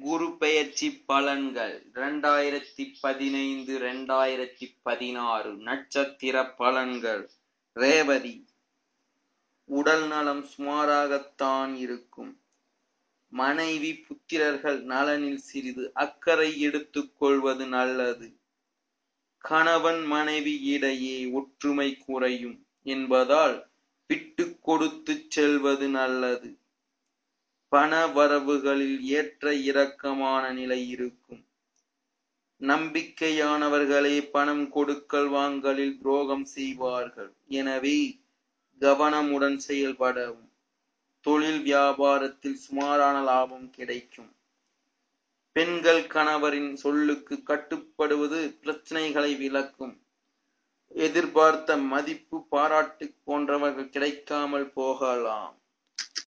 குரு பெயர்ச்சி பலன்கள். இரண்டாயிரத்தி பதினைந்து ரெண்டாயிரத்தி பதினாறு நட்சத்திர பலன்கள். ரேவதி உடல் நலம் சுமாராகத்தான் இருக்கும். மனைவி புத்திரர்கள் நலனில் சிறிது அக்கறை எடுத்துக் கொள்வது நல்லது. கணவன் மனைவி இடையே ஒற்றுமை குறையும் என்பதால் விட்டு கொடுத்து செல்வது நல்லது. பண வரவுகளில் ஏற்ற இறக்கமான நிலை இருக்கும். நம்பிக்கையானவர்களே பணம் கொடுக்கல் வாங்கலில் துரோகம் செய்வார்கள். எனவே கவனமுடன் செயல்படவும். தொழில் வியாபாரத்தில் சுமாரான லாபம் கிடைக்கும். பெண்கள் கணவரின் சொல்லுக்கு கட்டுப்படுவது பிரச்சனைகளை விளக்கும். எதிர்பார்த்த மதிப்பு பாராட்டு போன்றவர்கள் கிடைக்காமல் போகலாம்.